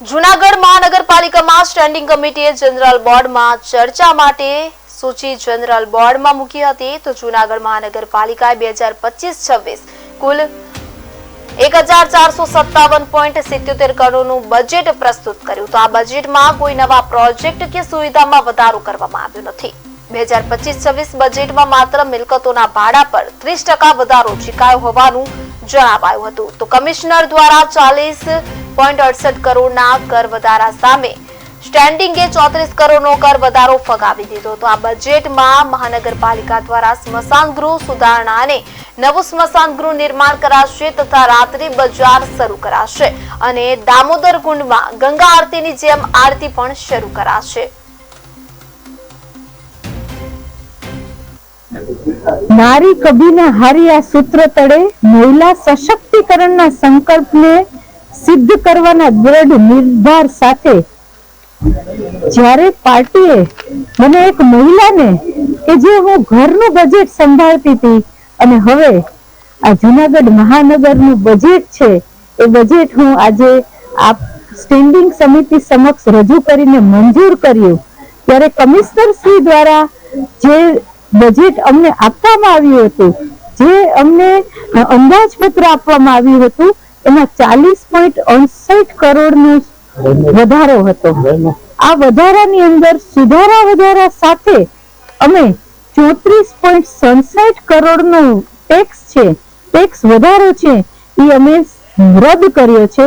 જુનાગઢ મહાનગરપાલિકામાં standing કમિટીએ general બોર્ડમાં ચર્ચા માટે સૂચિ જનરલ બોર્ડમાં મૂકી હતી. તો જુનાગઢ મહાનગરપાલિકાએ બે હજાર પચીસ છવ્વીસ કુલ એક સત્તાવન પોઈન્ટ સિત્યોતેર કરોડનું બજેટ પ્રસ્તુત કર્યું. તો આ બજેટમાં કોઈ નવા પ્રોજેક્ટ કે સુવિધામાં વધારો કરવામાં આવ્યો નથી. બે હજાર પચીસ છવ્વીસ બજેટમાં માત્ર મિલકતોના ભાડા પર ત્રીસ ટકા વધારો ચીકાયો હોવાનું જણાવાયું હતું. તો કમિશનર દ્વારા ચાલીસ પોઈન્ટ અડસઠ કરોડના કર વધારા સામે સ્ટેન્ડિંગે ચોત્રીસ કરોડનો કર વધારો ફગાવી દીધો તો આ બજેટમાં મહાનગરપાલિકા દ્વારા સ્મશાન ગૃહ સુધારણા અને નવું સ્મશાન ગૃહ નિર્માણ કરાશે તથા રાત્રિ બજાર શરૂ કરાશે અને દામોદર કુંડમાં ગંગા આરતીની જેમ આરતી પણ શરૂ કરાશે. નારી કભી હારી આ સૂત્ર તળે, મહિલા સશક્તિકરણના સંકલ્પને સિદ્ધ કરવાના દ્રઢ નિર્ધાર સાથે જ્યારે પાર્ટીએ મને એક મહિલાને કે જે હું ઘરનું બજેટ સંભાળતી હતી અને હવે આ જુનાગઢ મહાનગરનું બજેટ છે, એ બજેટ હું આજે આપ સ્ટેન્ડિંગ સમિતિ સમક્ષ રજૂ કરીને મંજૂર કર્યું. ત્યારે કમિશનર શ્રી દ્વારા જે બજેટ અમને આપવામાં આવ્યું હતું. જે અમને અંદાજપત્ર આપવામાં આવ્યું હતું, એમાં ચાલીસ પોઈન્ટ અડસઠ કરોડનો વધારો હતો. આ વધારાની અંદર સુધારા વધારા સાથે અમે ચોત્રીસ પોઈન્ટ સડસઠ કરોડનો ટેક્સ છે, ટેક્સ વધારો છે, એ અમે રદ કર્યો છે.